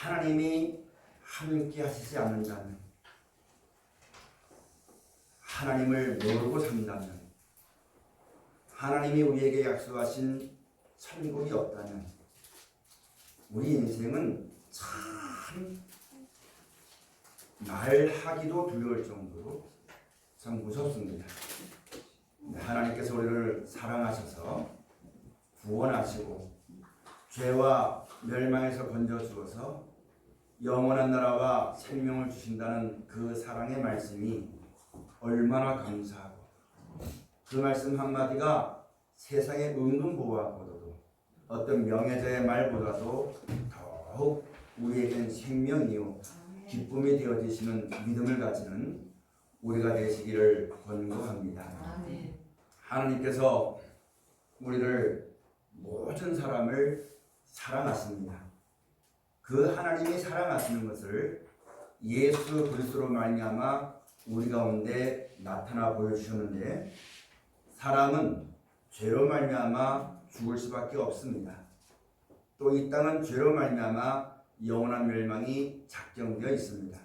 하나님이 함께 하시지 않는다면 하나님을 모르고 산다면 하나님이 우리에게 약속하신 천국이 없다면 우리 인생은 참 말하기도 두려울 정도로 참 무섭습니다. 네, 하나님께서 우리를 사랑하셔서 구원하시고 죄와 멸망에서 건져 주어서 영원한 나라와 생명을 주신다는 그 사랑의 말씀이 얼마나 감사하고 그 말씀 한마디가 세상의 은근보화보다도 어떤 명예자의 말보다도 더욱 우리에겐 생명이요 기쁨이 되어지시는 믿음을 가지는 우리가 되시기를 권고합니다. 하나님께서 우리를 모든 사람을 사랑하십니다. 그 하나님이 사랑하시는 것을 예수 그리스도로 말미암아 우리 가운데 나타나 보여주셨는데 사람은 죄로 말미암아 죽을 수밖에 없습니다. 또 이 땅은 죄로 말미암아 영원한 멸망이 작정되어 있습니다.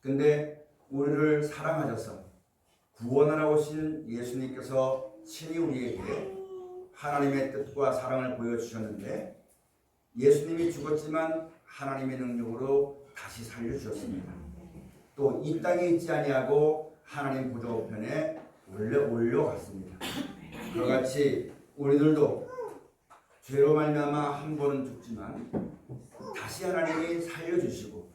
근데 우리를 사랑하셔서 구원하러 오신 예수님께서 친히 우리에게 하나님의 뜻과 사랑을 보여주셨는데 예수님이 죽었지만 하나님의 능력으로 다시 살려주셨습니다. 또 이 땅에 있지 아니하고 하나님 보좌 우편에 올려 올려갔습니다. 그와 같이 우리들도 죄로 말미암아 한 번은 죽지만 다시 하나님이 살려주시고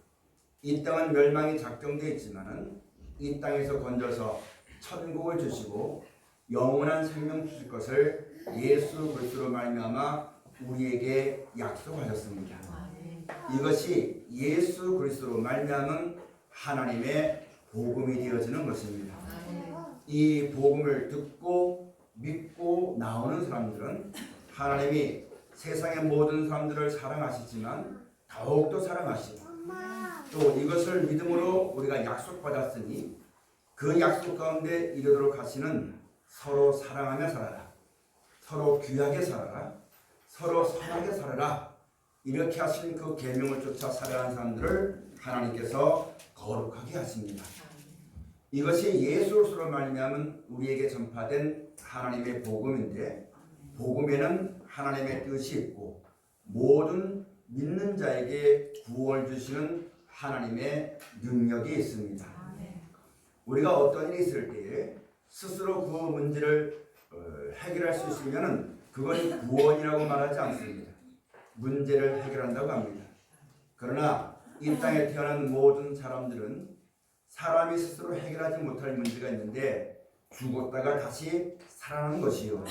이 땅은 멸망이 작정되어 있지만은 이 땅에서 건져서 천국을 주시고 영원한 생명 주실 것을 예수 그리스도로 말미암아 우리에게 약속하셨습니다. 아멘. 이것이 예수 그리스도로 말미암은 하나님의 복음이 되어지는 것입니다. 아멘. 이 복음을 듣고 믿고 나오는 사람들은 하나님이 세상의 모든 사람들을 사랑하시지만 더욱더 사랑하시고 또 이것을 믿음으로 우리가 약속받았으니 그 약속 가운데 이르도록 하시는 서로 사랑하며 살아라. 서로 귀하게 살아라. 서로 선하게 살아라. 이렇게 하신 그 계명을 쫓아 살아가는 사람들을 하나님께서 거룩하게 하십니다. 이것이 예수로 말미암은 우리에게 전파된 하나님의 복음인데 복음에는 하나님의 뜻이 있고 모든 믿는 자에게 구원을 주시는 하나님의 능력이 있습니다. 우리가 어떤 일이 있을 때에 스스로 그 문제를 어, 해결할 수 있으면 그건 구원이라고 말하지 않습니다. 문제를 해결한다고 합니다. 그러나 이 땅에 태어난 모든 사람들은 사람이 스스로 해결하지 못할 문제가 있는데 죽었다가 다시 살아나는 것이요.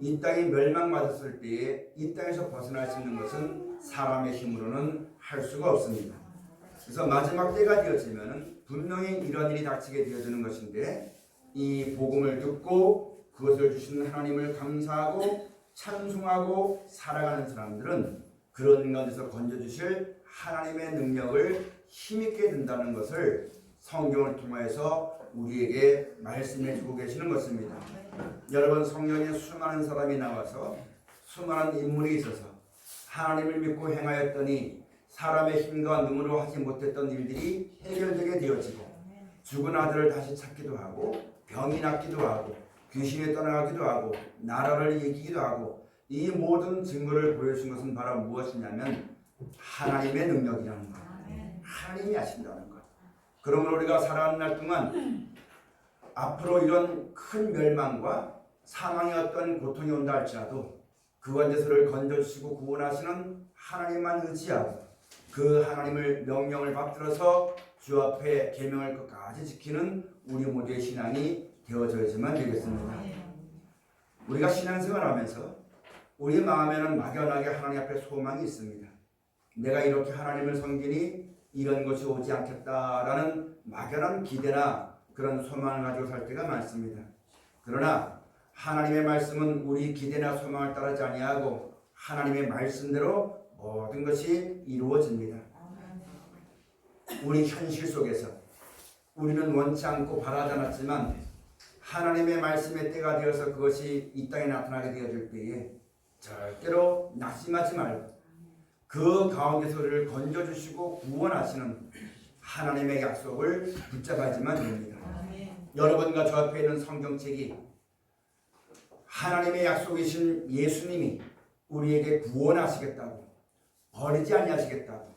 이 땅이 멸망받았을 때에 이 땅에서 벗어날 수 있는 것은 사람의 힘으로는 할 수가 없습니다. 그래서 마지막 때가 되어지면 분명히 이런 일이 닥치게 되어지는 것인데 이 복음을 듣고 그것을 주시는 하나님을 감사하고 찬송하고 살아가는 사람들은 그런 가운데서 건져주실 하나님의 능력을 힘있게 든다는 것을 성경을 통해서 우리에게 말씀해 주고 계시는 것입니다. 여러분 성경에 수많은 사람이 나와서 수많은 인물이 있어서 하나님을 믿고 행하였더니 사람의 힘과 능으로 하지 못했던 일들이 해결되게 되어지고 죽은 아들을 다시 찾기도 하고 병이 낫기도 하고 귀신이 떠나가기도 하고 나라를 이기기도 하고 이 모든 증거를 보여준 것은 바로 무엇이냐면 하나님의 능력이라는 것. 하나님이 하신다는 것. 그러므로 우리가 살아가는 날 동안 앞으로 이런 큰 멸망과 사망의 어떤 고통이 온다 할지라도 그 관제소를 건져주시고 구원하시는 하나님만 의지하고 그 하나님을 명령을 받들어서 주 앞에 계명을 끝까지 지키는 우리 모두의 신앙이 되어져야지만 되겠습니다. 우리가 신앙생활하면서 우리 마음에는 막연하게 하나님 앞에 소망이 있습니다. 내가 이렇게 하나님을 섬기니 이런 것이 오지 않겠다라는 막연한 기대나 그런 소망을 가지고 살 때가 많습니다. 그러나 하나님의 말씀은 우리 기대나 소망을 따르지 아니하고 하나님의 말씀대로 모든 것이 이루어집니다. 우리 현실 속에서 우리는 원치 않고 바라지 않았지만 하나님의 말씀의 때가 되어서 그것이 이 땅에 나타나게 되어질 때에 절대로 낙심하지 말고 그 가운데서 우리를 건져주시고 구원하시는 하나님의 약속을 붙잡아야지만 됩니다. 여러분과 저 앞에 있는 성경책이 하나님의 약속이신 예수님이 우리에게 구원하시겠다고 버리지 아니하시겠다고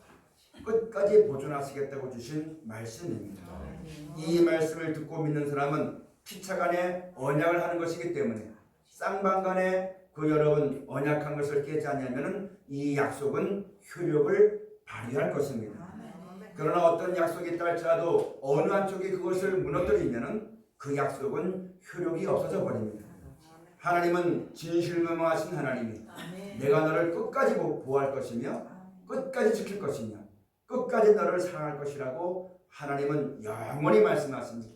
끝까지 보존하시겠다고 주신 말씀입니다. 이 말씀을 듣고 믿는 사람은 피차 간에 언약을 하는 것이기 때문에 쌍방 간에 그 여러분 언약한 것을 깨지 않으면은 이 약속은 효력을 발휘할 것입니다. 그러나 어떤 약속이 있다 할지라도 어느 한쪽이 그것을 무너뜨리면은 그 약속은 효력이 없어져 버립니다. 하나님은 진실무명하신 하나님이 내가 너를 끝까지 보- 보호할 것이며 끝까지 지킬 것이며 끝까지 너를 사랑할 것이라고 하나님은 영원히 말씀하십니다.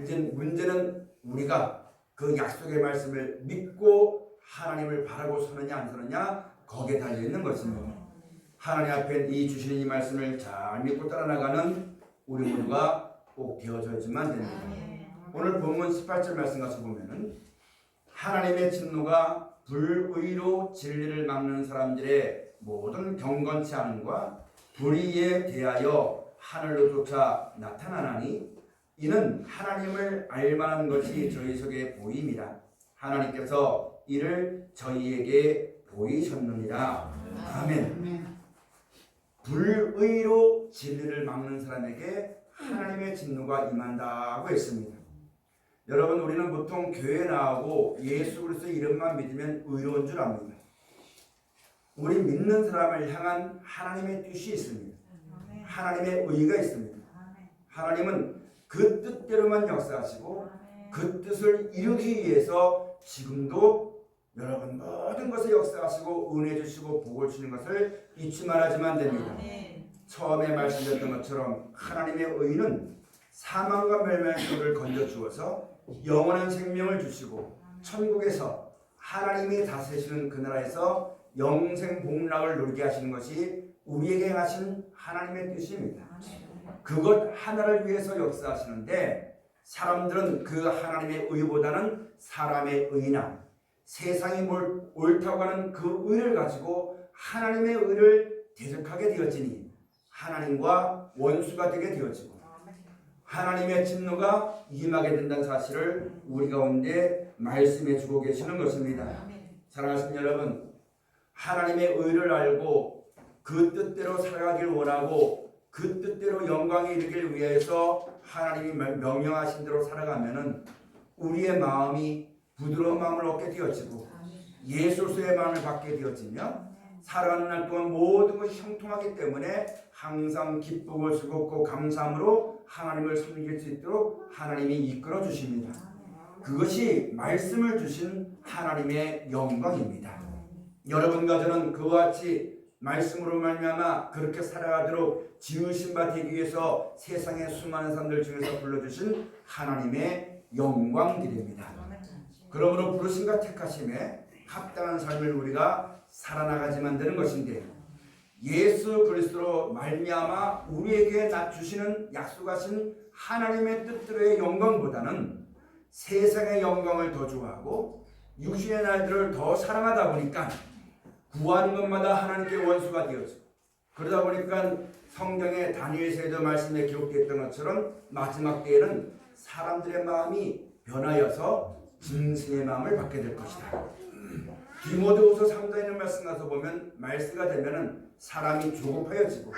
이제 문제는 우리가 그 약속의 말씀을 믿고 하나님을 바라고 서느냐 안 서느냐 거기에 달려 있는 것입니다. 하나님 앞에 이 주시는 이 말씀을 잘 믿고 따라 나가는 우리 모두가 꼭 되어져야지만 됩니다. 오늘 본문 18절 말씀 가서 보면은 하나님의 진노가 불의로 진리를 막는 사람들의 모든 경건치 않음과 불의에 대하여 하늘로 쫓아 나타나나니 이는 하나님을 알만한 것이 저희 속에 보임이라. 하나님께서 이를 저희에게 보이셨느니라. 아멘. 불의로 진리를 막는 사람에게 하나님의 진노가 임한다고 했습니다. 여러분 우리는 보통 교회 나오고 예수 그리스도 이름만 믿으면 의로운 줄 압니다. 우리 믿는 사람을 향한 하나님의 뜻이 있습니다. 하나님의 의가 있습니다. 하나님은 그 뜻대로만 역사하시고 그 뜻을 이루기 위해서 지금도 여러분 모든 것을 역사하시고 은혜 주시고 복을 주시는 것을 잊지 말아야지만 됩니다. 처음에 말씀드렸던 것처럼 하나님의 의는 사망과 멸망의 소를 건져 주어서 영원한 생명을 주시고 천국에서 하나님이 다스리시는 그 나라에서 영생 복락을 누리게 하시는 것이 우리에게 하신 하나님의 뜻입니다. 그것 하나를 위해서 역사하시는데 사람들은 그 하나님의 의보다는 사람의 의나 세상이 뭘 옳다고 하는 그 의를 가지고 하나님의 의를 대적하게 되어지니 하나님과 원수가 되게 되어지고 하나님의 진노가 임하게 된다는 사실을 우리 가운데 말씀해 주고 계시는 것입니다. 사랑하시는 여러분, 하나님의 의를 알고 그 뜻대로 살아가길 원하고 그 뜻대로 영광에 이르길 위해서 하나님이 명- 명령하신 대로 살아가면은 우리의 마음이 부드러운 마음을 얻게 되어지고 예수의 마음을 받게 되어지며 살아가는 날 동안 모든 것이 형통하기 때문에 항상 기쁘고 즐겁고 감사함으로 하나님을 섬길 수 있도록 하나님이 이끌어 주십니다. 그것이 말씀을 주신 하나님의 영광입니다. 여러분과 저는 그와 같이 말씀으로 말미암아 그렇게 살아가도록 지으신 바 되기 위해서 세상의 수많은 사람들 중에서 불러주신 하나님의 영광 드립니다. 그러므로 부르심과 택하심에 합당한 삶을 우리가 살아나가지만 되는 것인데 예수 그리스도로 말미암아 우리에게 주시는 약속하신 하나님의 뜻대로의 영광보다는 세상의 영광을 더 좋아하고 육신의 날들을 더 사랑하다 보니까 구하는 것마다 하나님께 원수가 되었죠. 그러다 보니까 성경의 다니엘서에도 말씀에 기록되었던 것처럼 마지막 때에는 사람들의 마음이 변하여서 짐승의 마음을 받게 될 것이다. 디모데후서 3장에 있는 말씀 가서 보면 말세가 되면은 사람이 조급하여지고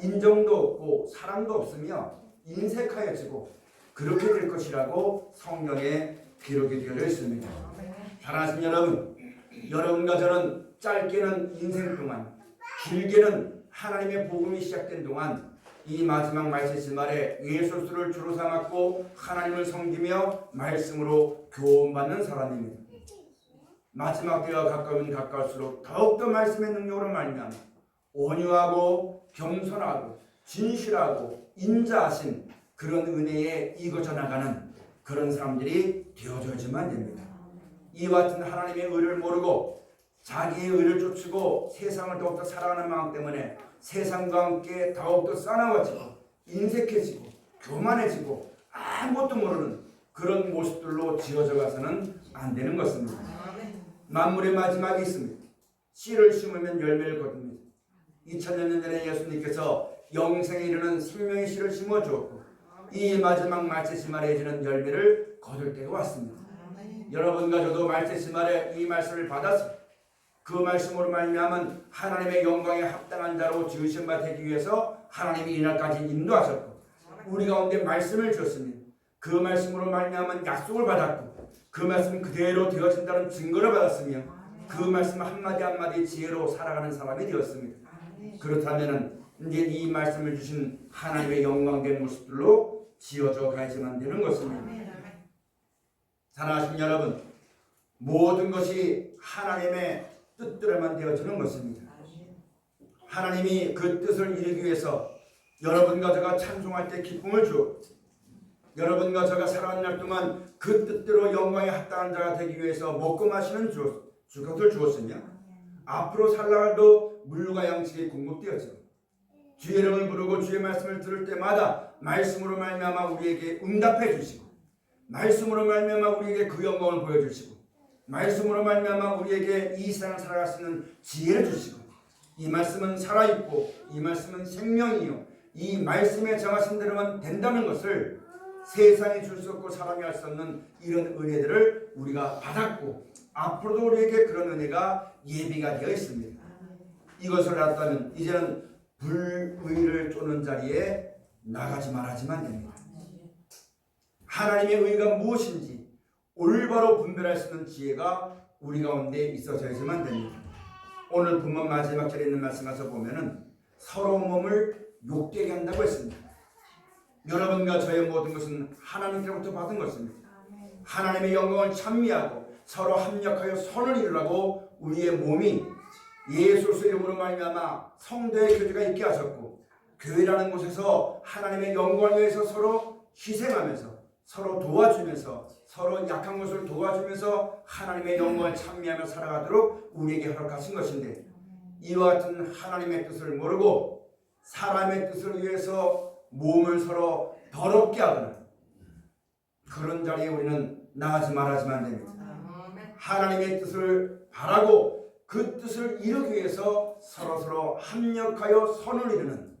인정도 없고 사랑도 없으며 인색하여지고 그렇게 될 것이라고 성경에 기록이 되어 있습니다. 사랑하시는 여러분, 여러분과 저는 짧게는 인생 동안, 길게는 하나님의 복음이 시작된 동안 이 마지막 말씀 말에 예수를 주로 삼았고 하나님을 섬기며 말씀으로 교훈받는 사람입니다. 마지막 때가 가까우면 가까울수록 더욱더 말씀의 능력으로 말미암아 온유하고 겸손하고 진실하고 인자하신 그런 은혜에 익어져 나가는 그런 사람들이 되어져야지만 됩니다. 이와 같은 하나님의 의를 모르고 자기의 의를 쫓고 세상을 더욱더 사랑하는 마음 때문에 세상과 함께 더욱더 싸나워지고 인색해지고 교만해지고 아무것도 모르는 그런 모습들로 지어져 가서는 안 되는 것입니다. 만물의 마지막이 있습니다. 씨를 심으면 열매를 거둡니다. 2000년 전에 예수님께서 영생에 이르는 생명의 씨를 심어 주었고 이 마지막 말세시 말에 해지는 열매를 거둘 때가 왔습니다. 여러분과 저도 말세시 말에 이 말씀을 받아서 그 말씀으로 말미암은 하나님의 영광에 합당한 자로 지으신 바 되기 위해서 하나님이 이날까지 인도하셨고 우리 가운데 말씀을 주었습니다. 그 말씀으로 말미암은 약속을 받았고 그 말씀 그대로 되어진다는 증거를 받았으며 그 말씀 한마디 한마디 지혜로 살아가는 사람이 되었습니다. 그렇다면은 이제 이 말씀을 주신 하나님의 영광된 모습들로 지어져 가야지만 되는 것입니다. 사랑하신 여러분, 모든 것이 하나님의 뜻대로만 되어지는 것입니다. 하나님이 그 뜻을 이루기 위해서 여러분과 제가 찬송할 때 기쁨을 주었고 여러분과 제가 살아온 날 동안 그 뜻대로 영광에 합당한 자가 되기 위해서 먹고 마시는 주, 주 것을 주었으며 앞으로 살라갈도 물과 양식이 공급되었죠. 주의 이름을 부르고 주의 말씀을 들을 때마다 말씀으로 말미암아 우리에게 응답해 주시고 말씀으로 말미암아 우리에게 그 영광을 보여주시고 말씀으로 말미암아 우리에게 이 세상을 살아갈 수 있는 지혜를 주시고 이 말씀은 살아있고 이 말씀은 생명이요 이 말씀에 정하신 대로만 된다는 것을 세상에 줄수 없고 사람이 할 수 없는 이런 은혜들을 우리가 받았고 앞으로도 우리에게 그런 은혜가 예비가 되어 있습니다. 이것을 알았다면 이제는 불의를 쫓는 자리에 나가지 말아야지만 됩니다. 하나님의 의가 무엇인지 올바로 분별할 수 있는 지혜가 우리 가운데 있어져 야지만 됩니다. 오늘 본문 마지막 절에 있는 말씀에서 보면은 서로 몸을 욕되게 한다고 했습니다. 여러분과 저의 모든 것은 하나님께로부터 받은 것입니다. 하나님의 영광을 찬미하고 서로 합력하여 선을 이루라고 우리의 몸이 예수의 이름으로 말미암아 성도의 교제가 있게 하셨고 교회라는 곳에서 하나님의 영광을 위해서 서로 희생하면서 서로 도와주면서 서로 약한 것을 도와주면서 하나님의 영광을 찬미하며 살아가도록 우리에게 허락하신 것인데 이와 같은 하나님의 뜻을 모르고 사람의 뜻을 위해서 몸을 서로 더럽게 하거나 그런 자리에 우리는 나가지 말아야지만 됩니다. 하나님의 뜻을 바라고 그 뜻을 이루기 위해서 서로서로 합력하여 선을 이루는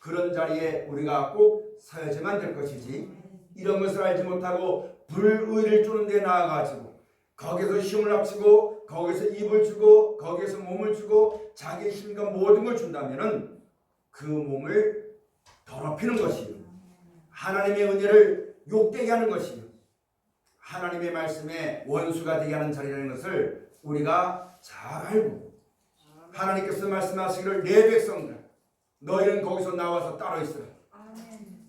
그런 자리에 우리가 꼭 서야지만 될 것이지 이런 것을 알지 못하고 불의를 쫓는 데 나아가지고 거기서 힘을 합치고 거기서 입을 주고 거기서 몸을 주고 자기 힘과 모든 걸 준다면은 그 몸을 더럽히는 것이요. 하나님의 은혜를 욕되게 하는 것이요. 하나님의 말씀에 원수가 되게 하는 자리라는 것을 우리가 잘 알고 하나님께서 말씀하시기를 내 백성들 너희는 거기서 나와서 따로 있으라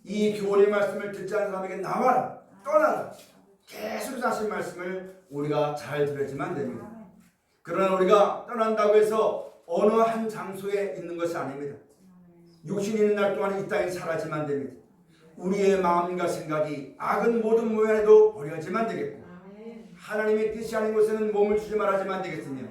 이 교훈의 말씀을 듣지 않는 사람에게 나와라 떠나라. 계속 하신 말씀을 우리가 잘 들었지만 됩니다. 그러나 우리가 떠난다고 해서 어느 한 장소에 있는 것이 아닙니다. 육신 있는 날 동안 이 땅에 살아지만 됩니다. 우리의 마음과 생각이 악은 모든 모양에도 버려지만 되겠고 하나님의 뜻이 아닌 곳에는 몸을 주지 말아야지만 되겠으며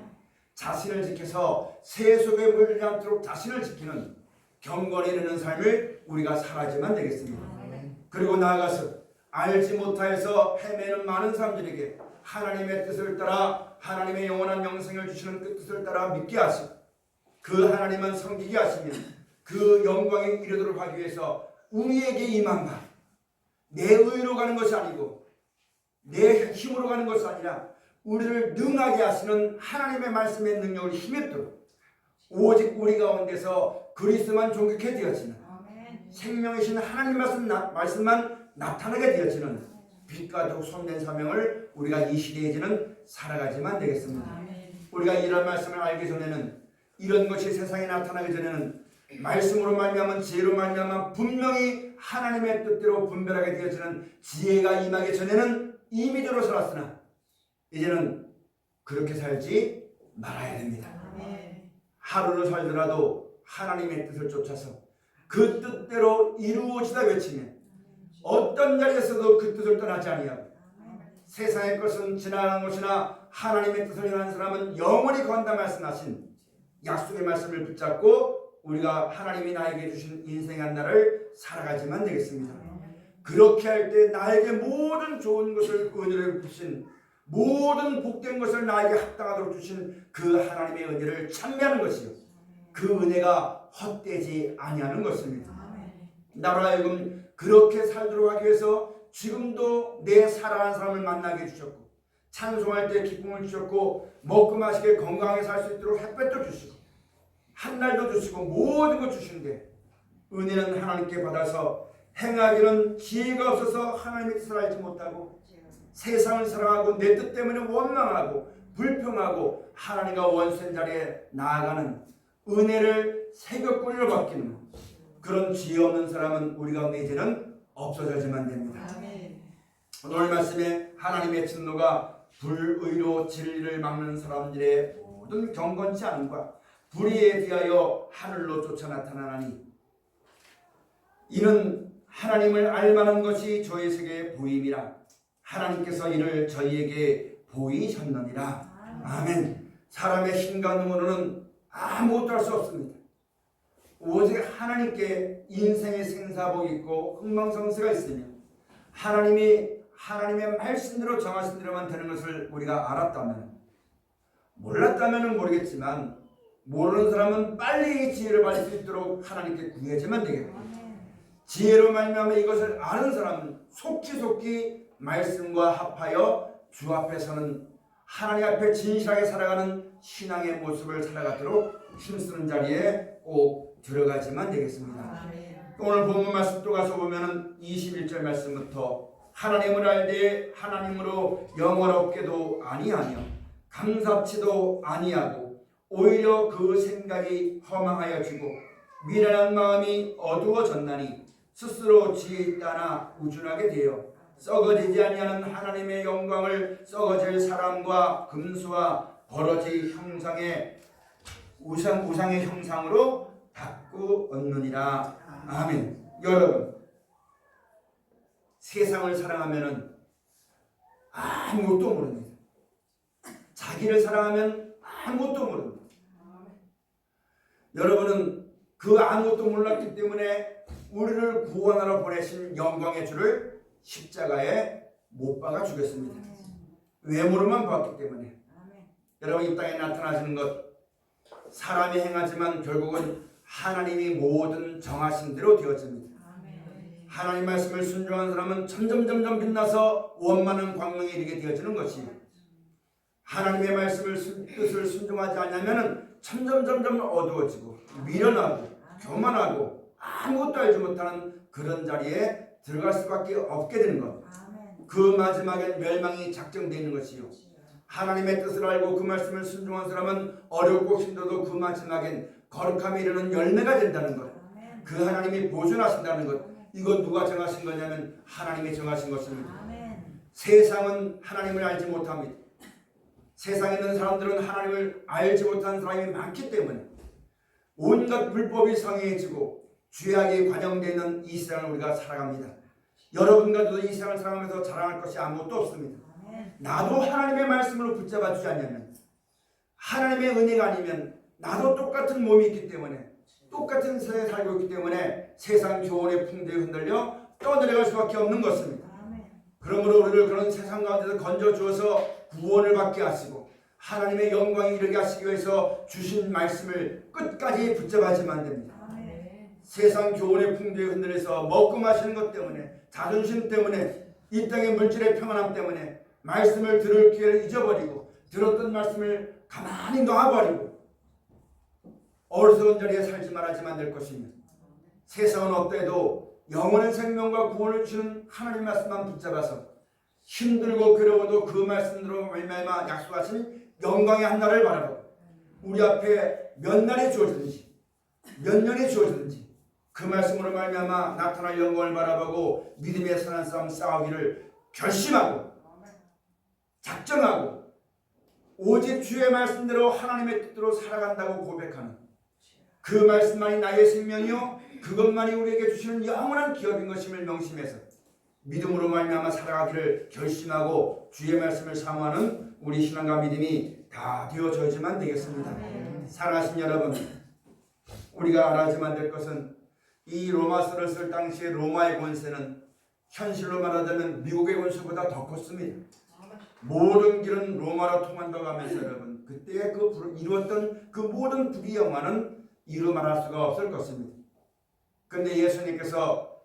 자신을 지켜서 새 속에 물들지 않도록 자신을 지키는 경건에 이르는 삶을 우리가 살아야지만 되겠습니다. 그리고 나아가서 알지 못하여서 헤매는 많은 사람들에게 하나님의 뜻을 따라 하나님의 영원한 영생을 주시는 그 뜻을 따라 믿게 하시고 그 하나님은 섬기게 하시면 그 영광에 이르도록 하기 위해서 우리에게 임한 바, 내 의로 가는 것이 아니고 내 힘으로 가는 것이 아니라 우리를 능하게 하시는 하나님의 말씀의 능력을 힘입도록 오직 우리 가운데서 그리스만 존귀케 되어지는 생명이신 하나님 말씀, 나, 말씀만 나타나게 되어지는 빛과 더욱 손된 사명을 우리가 이 시대에는 살아가지만 되겠습니다. 우리가 이런 말씀을 알기 전에는 이런 것이 세상에 나타나기 전에는 말씀으로 말미암은 지혜로 말미암은 분명히 하나님의 뜻대로 분별하게 되어지는 지혜가 임하기 전에는 이미대로 살았으나 이제는 그렇게 살지 말아야 됩니다. 하루를 살더라도 하나님의 뜻을 쫓아서 그 뜻대로 이루어지다 외치면 어떤 자리에서도 그 뜻을 떠나지 아니하고 세상의 것은 지나가는 것이나 하나님의 뜻을 행하는 사람은 영원히 건다 말씀하신 약속의 말씀을 붙잡고 우리가 하나님이 나에게 주신 인생의 한 날을 살아가지만 되겠습니다. 그렇게 할 때 나에게 모든 좋은 것을 은혜를 주신 모든 복된 것을 나에게 합당하도록 주신 그 하나님의 은혜를 찬미하는 것이요. 그 은혜가 헛되지 아니하는 것입니다. 아멘. 나로 하여금 그렇게 살도록 하기 위해서 지금도 내 사랑하는 사람을 만나게 해주셨고 찬송할 때 기쁨을 주셨고 먹고 마시게 건강하게 살 수 있도록 햇볕도 주시고 한 날도 주시고 모든 것 주시는데 은혜는 하나님께 받아서 행하기는 지혜가 없어서 하나님의 뜻을 알지 못하고 세상을 사랑하고 내 뜻 때문에 원망하고 불평하고 하나님과 원수된 자리에 나아가는 은혜를 새벽군으로 바뀌는 그런 지혜 없는 사람은 우리 가운데 이제는 없어져야만 됩니다. 아멘. 오늘 말씀에 하나님의 진노가 불의로 진리를 막는 사람들의 모든 경건치 않음과 불의에 대하여 하늘로 쫓아 나타나나니 이는 하나님을 알만한 것이 저희 세계에 보임이라 하나님께서 이를 저희에게 보이셨느니라 아멘 사람의 힘과 능으로는 아무것도 할 수 없습니다 오직 하나님께 인생의 생사복이 있고 흥망성쇠가 있으며 하나님이 하나님의 말씀대로 정하신 대로만 되는 것을 우리가 알았다면 몰랐다면 모르겠지만 모르는 사람은 빨리 지혜를 받을 수 있도록 하나님께 구해야지만 되겠다. 지혜로 말미암아 이것을 아는 사람은 속기속기 말씀과 합하여 주 앞에 서는 하나님 앞에 진실하게 살아가는 신앙의 모습을 살아가도록 힘쓰는 자리에 꼭 들어가지만 되겠습니다. 아멘. 오늘 본문 말씀 또 가서 보면은 21절 말씀부터 하나님을 알되 하나님으로 영원롭게도 아니하며 감사치도 아니하고 오히려 그 생각이 허망하여 지고 미련한 마음이 어두워졌나니 스스로 지혜 있다나 우준하게 되어 썩어지지 아니하는 하나님의 영광을 썩어질 사람과 금수와 버러지 형상의 우상 우상의 형상으로 바꾸 얻느니라 아멘. 여러분, 세상을 사랑하면은 아무것도 모릅니다. 자기를 사랑하면 아무것도 모릅니다. 여러분은 그 아무것도 몰랐기 때문에 우리를 구원하러 보내신 영광의 주를 십자가에 못 박아 주겠습니다. 외모로만 봤기 때문에 여러분 이 땅에 나타나시는 것 사람이 행하지만 결국은 하나님이 모든 정하신 대로 되어집니다. 하나님 말씀을 순종한 사람은 점점 점점 빛나서 원만한 광명에 이르게 되어지는 것이요. 하나님의 말씀을 순- 뜻을 순종하지 않으면은 점점 점점 어두워지고 미련하고 교만하고 아무것도 알지 못하는 그런 자리에 들어갈 수밖에 없게 되는 것. 그 마지막엔 멸망이 작정되어 있는 것이요. 하나님의 뜻을 알고 그 말씀을 순종한 사람은 어렵고 힘들어도 그 마지막엔 거룩함에 이르는 열매가 된다는 것. 그 하나님이 보존하신다는 것. 이건 누가 정하신 거냐면 하나님이 정하신 것입니다. 세상은 하나님을 알지 못합니다. 세상에 있는 사람들은 하나님을 알지 못하는 사람이 많기 때문에 온갖 불법이 성행해지고 죄악이 관영되는 이 세상을 우리가 살아갑니다. 여러분과 저도 이 세상을 살아가면서 자랑할 것이 아무것도 없습니다. 나도 하나님의 말씀으로 붙잡아 주지 않냐면 하나님의 은혜가 아니면 나도 똑같은 몸이 있기 때문에 똑같은 세상에 살고 있기 때문에 세상 교훈의 풍대에 흔들려 떠내려갈 수밖에 없는 것입니다. 그러므로 우리를 그런 세상 가운데서 건져 주어서 구원을 받게 하시고 하나님의 영광에 이르게 하시기 위해서 주신 말씀을 끝까지 붙잡아야지만 됩니다. 세상 교훈의 풍대에 흔들려서 먹고 마시는 것 때문에 자존심 때문에 이 땅의 물질의 평안함 때문에 말씀을 들을 기회를 잊어버리고 들었던 말씀을 가만히 놔버리고 어리석은 자리에 살지 말아야지만 될 것입니다. 세상은 어때도 영원한 생명과 구원을 주는 하나님 말씀만 붙잡아서 힘들고 괴로워도 그 말씀으로 말미암아 약속하신 영광의 한 날을 바라보고 우리 앞에 몇 날이 주어지는지 몇 년이 주어지는지 그 말씀으로 말미암아 나타날 영광을 바라보고 믿음의 선한 싸움 싸우기를 결심하고 작정하고 오직 주의 말씀대로 하나님의 뜻대로 살아간다고 고백하는 그 말씀만이 나의 생명이요 그것만이 우리에게 주시는 영원한 기업인 것임을 명심해서 믿음으로 말미암아 살아가기를 결심하고 주의 말씀을 사모하는 우리 신앙과 믿음이 다 되어져야지만 되겠습니다. 사랑하신 여러분, 우리가 알아야지만 될 것은 이 로마서를 쓸 당시에 로마의 권세는 현실로 말하자면 미국의 권세보다 더 컸습니다. 모든 길은 로마로 통한다고 하면서 여러분 그때 그 불- 이루었던 그 모든 부귀 영화는 이루 말할 수가 없을 것입니다. 근데 예수님께서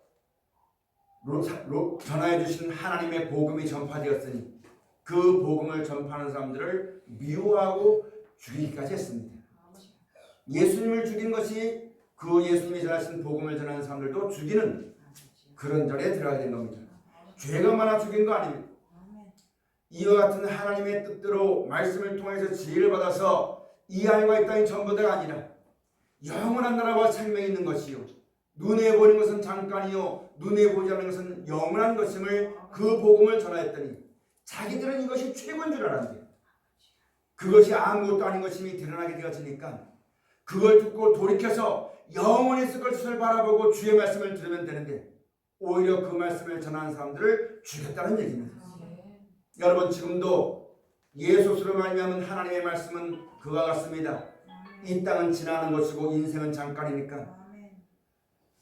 전하여 주신 하나님의 복음이 전파되었으니 그 복음을 전파하는 사람들을 미워하고 죽이기까지 했습니다. 예수님을 죽인 것이 그 예수님이 전하신 복음을 전하는 사람들도 죽이는 그런 자리에 들어가게 된 겁니다. 죄가 많아 죽인 거 아닙니다. 이와 같은 하나님의 뜻대로 말씀을 통해서 지혜를 받아서 이 안과 이 땅이 전부다가 아니라 영원한 나라와 생명이 있는 것이요 눈에 보이는 것은 잠깐이요 눈에 보이지 않는 것은 영원한 것임을 그 복음을 전하였더니 자기들은 이것이 최고인 줄 알았는데 그것이 아무것도 아닌 것임이 드러나게 되어지니까 그걸 듣고 돌이켜서 영원히 있을 것을 바라보고 주의 말씀을 들으면 되는데 오히려 그 말씀을 전하는 사람들을 죽였다는 얘기입니다. 여러분 지금도 예수스로 말미암은 하나님의 말씀은 그와 같습니다. 이 땅은 지나는 것이고 인생은 잠깐이니까.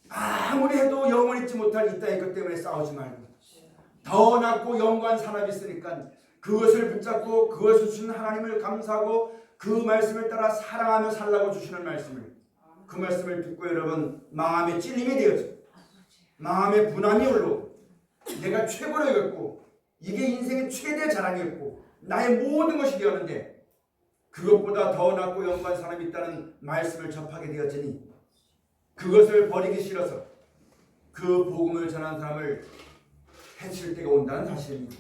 아무리 해도 영원히 있지 못할 이 땅의 것 때문에 싸우지 말고. 더 낫고 영광한 산업이 있으니까 그것을 붙잡고 그것을 주신 하나님을 감사하고 그 말씀을 따라 사랑하며 살라고 주시는 말씀을. 그 말씀을 듣고 여러분 마음의 찔림이 되어져. 마음의 분함이 올라오고 내가 최고로 여겼고 이게 인생의 최대 자랑이었고 나의 모든 것이 되었는데 그것보다 더 낫고 영광한 사람이 있다는 말씀을 접하게 되었으니 그것을 버리기 싫어서 그 복음을 전한 사람을 해칠 때가 온다는 사실입니다.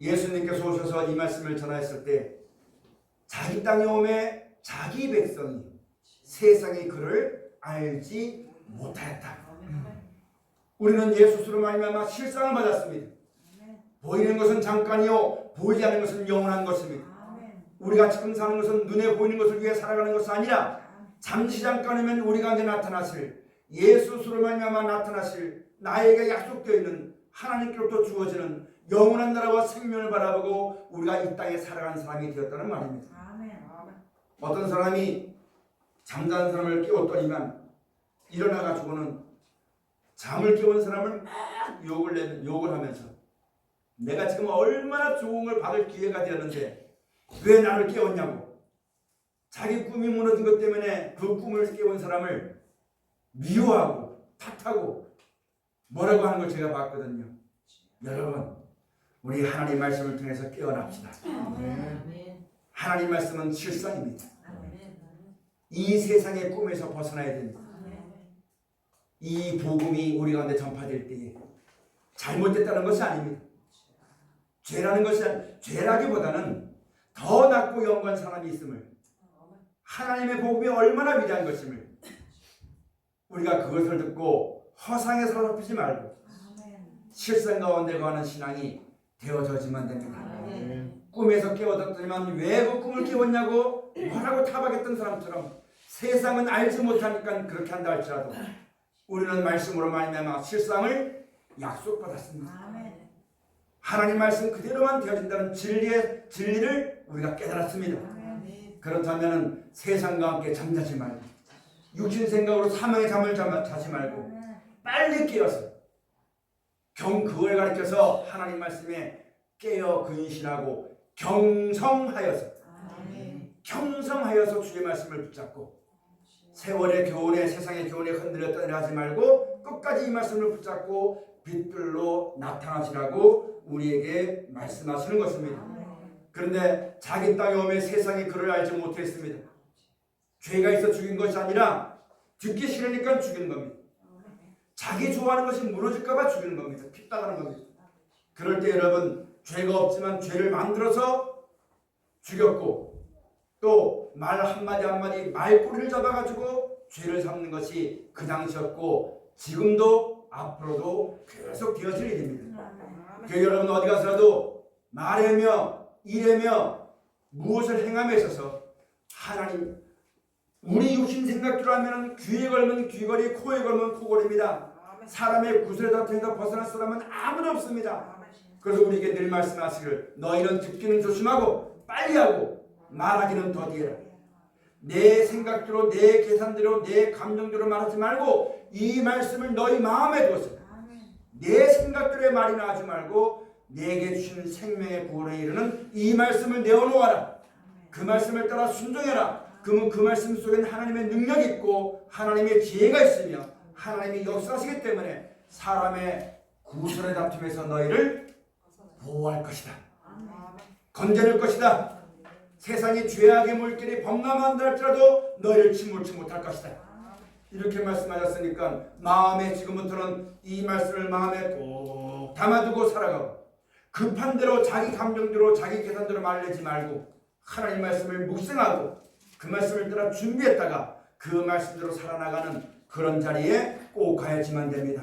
예수님께서 오셔서 이 말씀을 전하였을 때 자기 땅에 오매 자기 백성이 세상의 그를 알지 못하였다. 우리는 예수스로 말미암아 실상을 받았습니다. 보이는 것은 잠깐이요 보이지 않는 것은 영원한 것입니다. 우리가 지금 사는 것은 눈에 보이는 것을 위해 살아가는 것이 아니라 잠시 잠깐이면 우리 가운데 나타나실 예수스로 말미암아 나타나실 나에게 약속되어 있는 하나님께로부터 주어지는 영원한 나라와 생명을 바라보고 우리가 이 땅에 살아가는 사람이 되었다는 말입니다. 어떤 사람이 잠자는 사람을 깨웠더니만 일어나 가지고는 잠을 깨운 사람을 막 욕을 내 욕을 하면서 내가 지금 얼마나 좋은 걸 받을 기회가 되었는데 왜 나를 깨웠냐고 자기 꿈이 무너진 것 때문에 그 꿈을 깨운 사람을 미워하고 탓하고 뭐라고 하는 걸 제가 봤거든요. 여러분 우리 하나님 말씀을 통해서 깨어납시다. 하나님 말씀은 실상입니다. 이 세상의 꿈에서 벗어나야 됩니다. 이 복음이 우리 가운데 전파될 때에 잘못됐다는 것이 아닙니다. 죄라는 것이 죄라기보다는 더 낫고 영광한 사람이 있음을 하나님의 복음이 얼마나 위대한 것임을 우리가 그것을 듣고 허상에 사로잡히지 말고 실상 가운데 거하는 신앙이 되어져지면 됩니다. 꿈에서 깨어졌더니만 왜 그 꿈을 깨웠냐고 뭐라고 타박했던 사람처럼 세상은 알지 못하니까 그렇게 한다 할지라도 우리는 말씀으로 말미암아 실상을 약속받았습니다. 하나님 말씀 그대로만 되어진다는 진리의 진리를 우리가 깨달았습니다. 그렇다면 세상과 함께 잠자지 말고 육신 생각으로 사망의 잠을 잠- 자지 말고 빨리 깨어서 경 그걸 가르쳐서 하나님 말씀에 깨어 근신하고 경성하여서 경성하여서 주의 말씀을 붙잡고 세월의 교훈에 세상의 교훈에 흔들렸다 하지 말고 끝까지 이 말씀을 붙잡고 빛들로 나타나시라고 우리에게 말씀하시는 것입니다. 그런데 자기 땅에 오면 세상이 그를 알지 못했습니다. 죄가 있어 죽인 것이 아니라 듣기 싫으니까 죽이는 겁니다. 자기 좋아하는 것이 무너질까봐 죽이는 겁니다. 핍당하는 겁니다. 그럴 때 여러분 죄가 없지만 죄를 만들어서 죽였고 또 말 한마디 한마디 말꼬리를 잡아가지고 죄를 삼는 것이 그 당시였고 지금도 앞으로도 계속 되어질 일입니다. 그 여러분 어디 가서라도 말하며 일하며 무엇을 행함에 있어서 하나님 우리 육신 생각대로 하면 귀에 걸면 귀걸이 코에 걸면 코걸이입니다. 사람의 구슬 다툼에서 벗어날 사람은 아무도 없습니다. 그래서 우리에게 늘 말씀하시기를 너희는 듣기는 조심하고 빨리 하고 말하기는 더디해라. 내 생각대로 내 계산대로 내 감정대로 말하지 말고 이 말씀을 너희 마음에 두어서 내 생각대로의 말이나 하지 말고 내게 주신 생명의 구원에 이르는 이 말씀을 내어놓아라. 그 말씀을 따라 순종해라. 그러면 그 말씀 속에는 하나님의 능력이 있고 하나님의 지혜가 있으며 하나님이 역사하시기 때문에 사람의 구설의 다툼에서 너희를 보호할 것이다. 건져낼 것이다. 세상이 죄악의 물길이 범람한다 할지라도 너희를 침몰치 못할 것이다. 이렇게 말씀하셨으니까 마음에 지금부터는 이 말씀을 마음에 꼭 담아두고 살아가고 급한 대로 자기 감정대로 자기 계산대로 말내지 말고 하나님 말씀을 묵상하고 그 말씀을 따라 준비했다가 그 말씀대로 살아나가는 그런 자리에 꼭 가야지만 됩니다.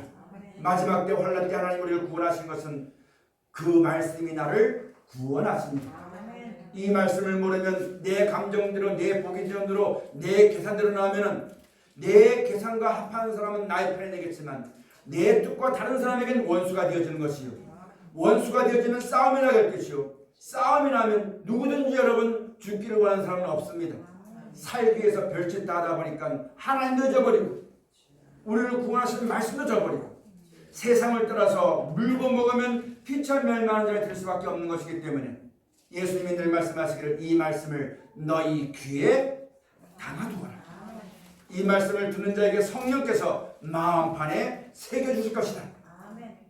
마지막 때 환란 때 하나님 우리를 구원하신 것은 그 말씀이 나를 구원하십니다. 이 말씀을 모르면 내 감정대로 내 보기대로 내 계산대로 나오면은 내 계산과 합하는 사람은 나의 편에 되겠지만 내 뜻과 다른 사람에게는 원수가 되어지는 것이요 원수가 되어지면 싸움이 나갈 것이요 싸움이 나면 누구든지 여러분 죽기를 원하는 사람은 없습니다 살기 위해서 별짓 다 하다 보니까 하나님도 잊어버리고 우리를 구원하시는 말씀도 저버리고 세상을 따라서 물고 먹으면 피처 멸망하는 자가 될 수밖에 없는 것이기 때문에 예수님이 늘 말씀하시기를 이 말씀을 너희 귀에 담아두어라. 이 말씀을 듣는 자에게 성령께서 마음판에 새겨주실 것이다.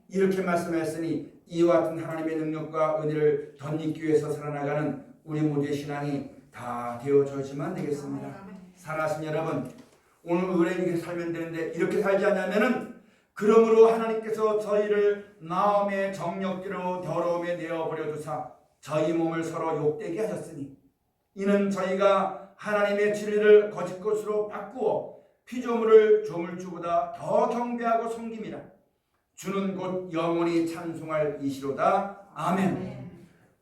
이렇게 말씀하셨으니 이와 같은 하나님의 능력과 은혜를 덧입기 위해서 살아나가는 우리 모두의 신앙이 다 되어져야지만 되겠습니다. 사랑하신 여러분, 오늘 우리에게 살면 되는데 이렇게 살지 않냐면은 그러므로 하나님께서 저희를 마음의 정력대로 더러움에 내어 버려 두사 저희 몸을 서로 욕되게 하셨으니 이는 저희가 하나님의 진리를 거짓 것으로 바꾸어 피조물을 조물주보다 더 경배하고 섬김이라 주는 곧 영원히 찬송할 이시로다. 아멘.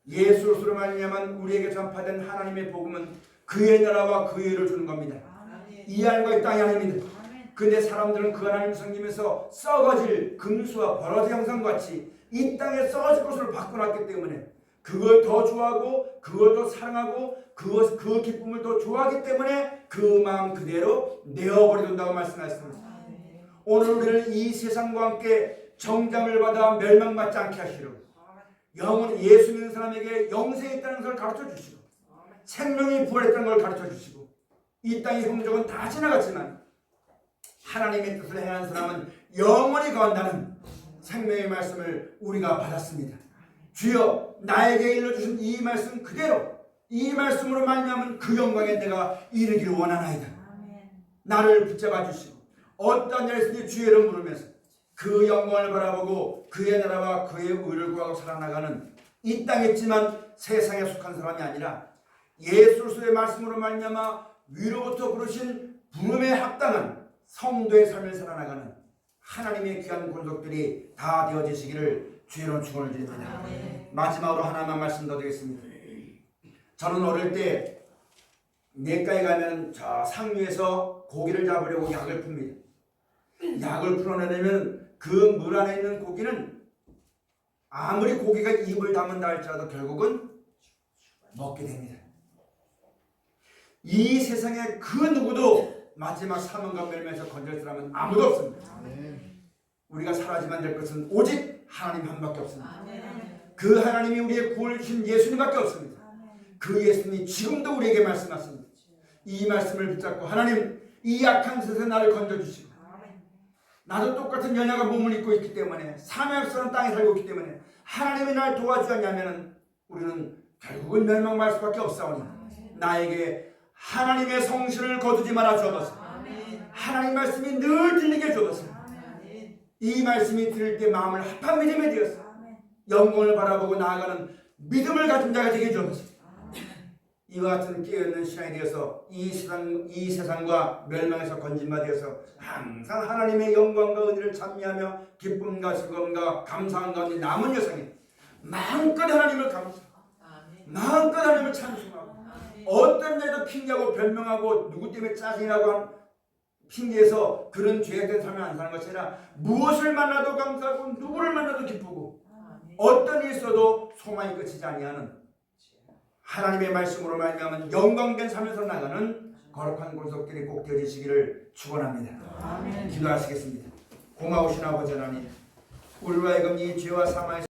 예수로 말미암은 우리에게 전파된 하나님의 복음은 그의 나라와 그의 의를 주는 겁니다. 이 하늘과 이 땅이 아닙니다 근데 사람들은 그 하나님 섬기면서 썩어질 금수와 버러지 형상같이 이 땅에 썩어질 것으로 바꿔놨기 때문에 그걸 더 좋아하고 그걸 더 사랑하고 그것 그 기쁨을 더 좋아하기 때문에 그 마음 그대로 내어버려둔다고 말씀하셨습니다. 오늘 우리를 이 세상과 함께 정잠을 받아 멸망받지 않게 하시려 영은 예수 믿는 사람에게 영생이 있다는 것을 가르쳐 주시고 생명이 부활했다는 걸 가르쳐 주시고 이 땅의 형적은 다 지나갔지만 하나님의 뜻을 행하는 사람은 영원히 거한다는 생명의 말씀을 우리가 받았습니다. 주여 나에게 일러주신 이 말씀 그대로 이 말씀으로 말미암은 그 영광에 내가 이르기를 원하나이다. 나를 붙잡아 주시고 어떤 자리든지 주의 이름 부르면서 그 영광을 바라보고 그의 나라와 그의 의를 구하고 살아나가는 이 땅에 있지만 세상에 속한 사람이 아니라 예수의 말씀으로 말미암아 위로부터 부르신 부름에 합당한 성도의 삶을 살아나가는 하나님의 귀한 권속들이 다 되어지시기를 주의로 축원을 드립니다. 마지막으로 하나만 말씀 더 드리겠습니다. 저는 어릴 때 내과에 가면 저 상류에서 고기를 잡으려고 약을 풉니다. 약을 풀어내려면 그 물 안에 있는 고기는 아무리 고기가 입을 다문다 할지라도 결국은 먹게 됩니다. 이 세상에 그 누구도 마지막 사망과 멸망에서 건질 사람은 아무도 없습니다. 우리가 사라지만 될 것은 오직 하나님 한 밖에 없습니다. 그 하나님이 우리의 구원을 주신 예수님밖에 없습니다. 그 예수님이 지금도 우리에게 말씀하십니다. 이 말씀을 붙잡고 하나님 이 약한 세상에 나를 건져주시고 나도 똑같은 연약한 몸을 입고 있기 때문에 앞서는 땅에 살고 있기 때문에 하나님이 날 도와주지 않냐면 우리는 결국은 멸망할 수밖에 없사오니 나에게 하나님의 성실을 거두지 말아 주옵소서 하나님 말씀이 늘 들리게 주옵소서 이 말씀이 들을 때 마음을 합한 믿음에 되어서 영광을 바라보고 나아가는 믿음을 가진 자가 되게 주옵소서 이와 같은 깨어있는 신앙이 되어서 이 세상 이 세상과 멸망에서 건진바 되어서 항상 하나님의 영광과 은혜를 찬미하며 기쁨과 즐거움과 감사한 가운데 남은 여성이 마음껏 하나님을 감사, 마음껏 하나님을 찬송하고 어떤 자도 핑계하고 변명하고 누구 때문에 짜증나고 한 핑계에서 그런 죄악된 삶을 안 사는 것이 아니라 무엇을 만나도 감사하고 누구를 만나도 기쁘고 어떤 일이 있어도 소망이 끝이지 아니하는 하나님의 말씀으로 말미암은 영광된 삶에서 나가는 거룩한 권속들이 꼭 되어지시기를 축원합니다. 기도하시겠습니다. 고마우신 아버지 하나님, 우리와 하여금 이 죄와 사망의